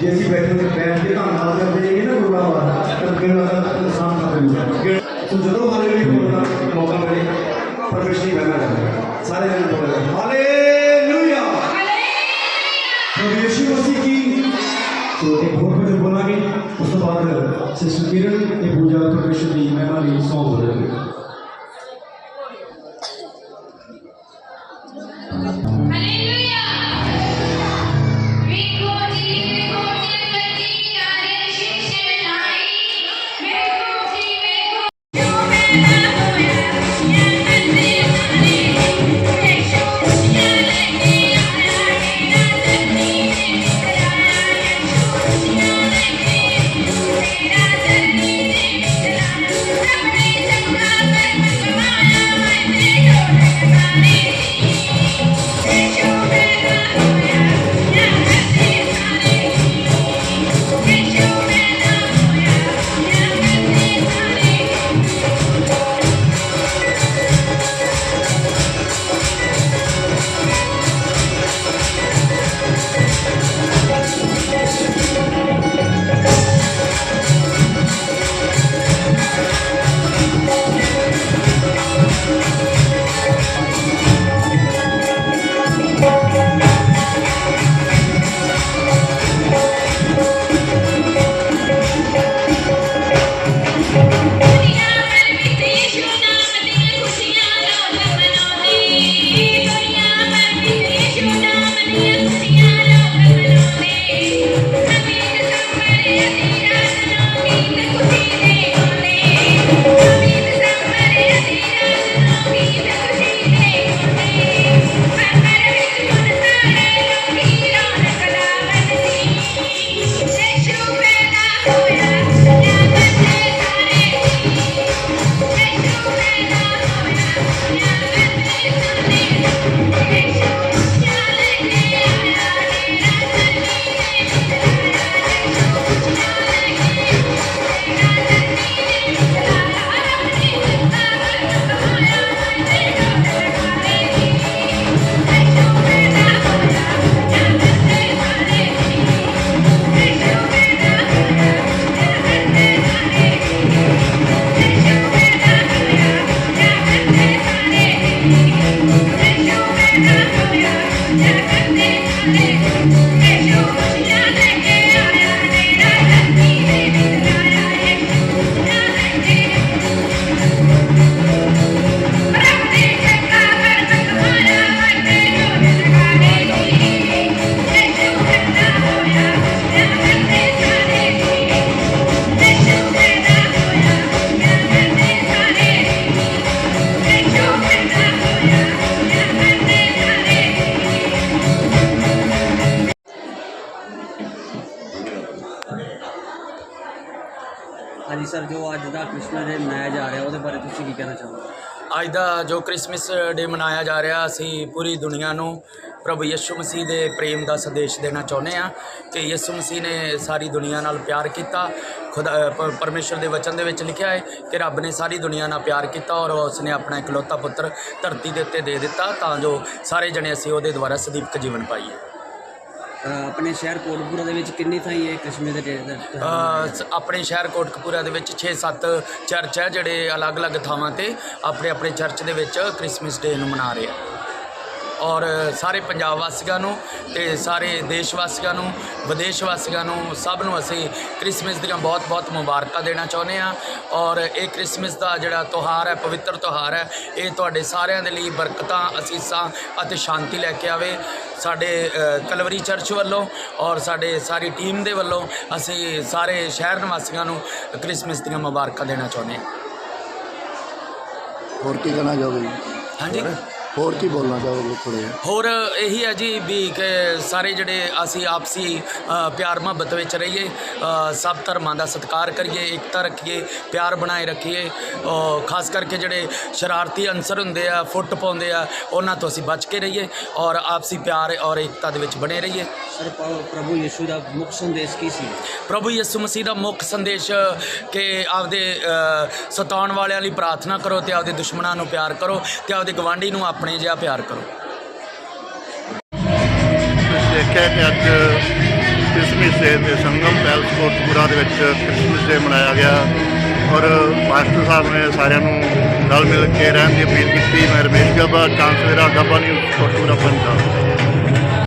जैसी बैठे बैठ के काम काम करते जाएँगे ना गुरुदा वाला। तब गिर शाम का गिर तो जदों वाले भी बोलना मौका मिले। परमेश नहीं करना चाहते सारे जन बोल रहे हालेलुया! परमेश मसीह की तो एक बहुत बड़े बोला कि उस तो बाद सिस्टर किरण ने पूजा परमेश की महिमा ली सौ बोल रहे थे ਜੋ ਸਰ, ਜੋ ਅੱਜ ਦਾ ਕ੍ਰਿਸਮਸ ਡੇ ਮਨਾਇਆ ਜਾ ਰਿਹਾ, ਉਹਦੇ ਬਾਰੇ ਤੁਸੀਂ ਕੀ ਕਹਿਣਾ ਚਾਹੋਗੇ? ਅੱਜ ਦਾ ਜੋ ਕ੍ਰਿਸਮਸ ਡੇ ਮਨਾਇਆ ਜਾ ਰਿਹਾ, ਅਸੀਂ ਪੂਰੀ ਦੁਨੀਆ ਨੂੰ ਪ੍ਰਭੂ ਯਿਸੂ ਮਸੀਹ ਦੇ ਪ੍ਰੇਮ ਦਾ ਸੰਦੇਸ਼ ਦੇਣਾ ਚਾਹੁੰਦੇ ਹਾਂ ਕਿ ਯਿਸੂ ਮਸੀਹ ਨੇ ਸਾਰੀ ਦੁਨੀਆ ਨਾਲ ਪਿਆਰ ਕੀਤਾ। ਖੁਦਾ ਪ- ਪਰਮੇਸ਼ਰ ਦੇ ਵਚਨ ਦੇ ਵਿੱਚ ਲਿਖਿਆ ਹੈ ਕਿ ਰੱਬ ਨੇ ਸਾਰੀ ਦੁਨੀਆ ਨਾਲ ਪਿਆਰ ਕੀਤਾ ਔਰ ਉਸ ਨੇ ਆਪਣਾ ਇਕਲੌਤਾ ਪੁੱਤਰ ਧਰਤੀ ਦੇ ਉੱਤੇ ਦੇ ਦਿੱਤਾ ਤਾਂ ਜੋ ਸਾਰੇ ਜਣੇ ਅਸੀਂ ਉਹਦੇ ਦੁਆਰਾ ਸਦੀਪਕ ਜੀਵਨ ਪਾਈਏ। ਆਪਣੇ ਸ਼ਹਿਰ ਕੋਟਪੁਰਾ ਦੇ ਵਿੱਚ ਕਿੰਨੀ ਥਾਈ ਹੈ ਕ੍ਰਿਸਮਸ ਦੇ ਡੇ ਦਾ ਤਿਉਹਾਰ ਆਪਣੇ ਸ਼ਹਿਰ ਕੋਟਕਪੂਰਾ ਦੇ ਵਿੱਚ 6-7 ਚਰਚ ਹੈ ਜਿਹੜੇ ਅਲੱਗ-ਅਲੱਗ ਥਾਵਾਂ ਤੇ ਆਪਣੇ ਆਪਣੇ ਚਰਚ ਦੇ ਵਿੱਚ ਕ੍ਰਿਸਮਸ ਡੇ ਨੂੰ ਮਨਾ ਰਹੇ ਆ। ਔਰ ਸਾਰੇ ਪੰਜਾਬ ਵਾਸੀਆਂ ਨੂੰ ਤੇ ਸਾਰੇ ਦੇਸ਼ ਵਾਸੀਆਂ ਨੂੰ ਵਿਦੇਸ਼ ਵਾਸੀਆਂ ਨੂੰ, ਸਭ ਨੂੰ ਅਸੀਂ ਕ੍ਰਿਸਮਸ ਦੀਆਂ ਬਹੁਤ-ਬਹੁਤ ਮੁਬਾਰਕਾਂ ਦੇਣਾ ਚਾਹੁੰਦੇ ਹਾਂ। ਔਰ ਇਹ ਕ੍ਰਿਸਮਸ ਦਾ ਜਿਹੜਾ ਤਿਉਹਾਰ ਹੈ, ਪਵਿੱਤਰ ਤਿਉਹਾਰ ਹੈ, ਇਹ ਤੁਹਾਡੇ ਸਾਰਿਆਂ ਦੇ ਲਈ ਬਰਕਤਾਂ, ਅਸੀਸਾਂ ਅਤੇ ਸ਼ਾਂਤੀ ਲੈ ਕੇ ਆਵੇ। ਸਾਡੇ ਕਲਵਰੀ ਚਰਚ ਵੱਲੋਂ ਔਰ ਸਾਡੇ ਸਾਰੀ ਟੀਮ ਦੇ ਵੱਲੋਂ ਅਸੀਂ ਸਾਰੇ ਸ਼ਹਿਰ ਨਿਵਾਸੀਆਂ ਨੂੰ ਕ੍ਰਿਸਮਸ ਦੀਆਂ ਮੁਬਾਰਕਾਂ ਦੇਣਾ ਚਾਹੁੰਦੇ ਹਾਂ। ਹੋਰ ਕੀ ਕਹਿਣਾ ਚਾਹੋਗੇ ਹਾਂਜੀ। ਹੋਰ ਕੀ ਬੋਲਣਾ ਚਾਹੋਗੇ ਜਿਹਾ? ਹੋਰ ਇਹੀ ਹੈ ਜੀ ਵੀ ਕਿ ਸਾਰੇ ਜਿਹੜੇ ਅਸੀਂ ਆਪਸੀ ਪਿਆਰ ਮੁਹੱਬਤ ਵਿੱਚ ਰਹੀਏ ਸਭ ਧਰਮਾਂ ਦਾ ਸਤਿਕਾਰ ਕਰੀਏ ਇਕਤਾ ਰੱਖੀਏ ਪਿਆਰ ਬਣਾਏ ਰੱਖੀਏ। ਖਾਸ ਕਰਕੇ ਜਿਹੜੇ ਸ਼ਰਾਰਤੀ ਅੰਸਰ ਹੁੰਦੇ ਆ ਫੁੱਟ ਪਾਉਂਦੇ ਆ ਉਹਨਾਂ ਤੋਂ ਅਸੀਂ ਬਚ ਕੇ ਰਹੀਏ ਔਰ ਆਪਸੀ ਪਿਆਰ ਔਰ ਇਕਤਾ ਦੇ ਵਿੱਚ ਬਣੇ ਰਹੀਏ। ਸਰ ਪ੍ਰਭੂ ਯਿਸੂ ਦਾ ਮੁੱਖ ਸੰਦੇਸ਼ ਕੀ ਸੀ? ਪ੍ਰਭੂ ਯਿਸੂ ਮਸੀਹ ਦਾ ਮੁੱਖ ਸੰਦੇਸ਼ ਕਿ ਆਪਦੇ ਸਤਾਉਣ ਵਾਲਿਆਂ ਲਈ ਪ੍ਰਾਰਥਨਾ ਕਰੋ ਤੇ ਆਪਦੇ ਦੁਸ਼ਮਣਾਂ ਨੂੰ ਪਿਆਰ ਕਰੋ ਤੇ ਆਪਦੇ ਗਵਾਂਢੀ ਨੂੰ ਆਪਣੇ ਜਿਹਾ ਪਿਆਰ ਕਰੋ। ਤੁਸੀਂ ਦੇਖਿਆ ਕਿ ਅੱਜ ਕ੍ਰਿਸਮਸ ਡੇ ਤੇ ਸੰਗਮ ਪੈਲਸ ਕੋਟਪੂਰਾ ਦੇ ਵਿੱਚ ਕ੍ਰਿਸਮਸ ਡੇ ਮਨਾਇਆ ਗਿਆ ਔਰ ਮਾਸਟਰ ਸਾਹਿਬ ਨੇ ਸਾਰਿਆਂ ਨੂੰ ਰਲ ਮਿਲ ਕੇ ਰਹਿਣ ਦੀ ਅਪੀਲ ਕੀਤੀ। ਮੈਂ ਰਮੇਸ਼ ਗੱਬਾ ਚਾਂਸਲਰ ਗੱਬਾ ਨਿਊਜ਼ ਕੋਟਪੂਰਾ, ਪੰਜਾਬ।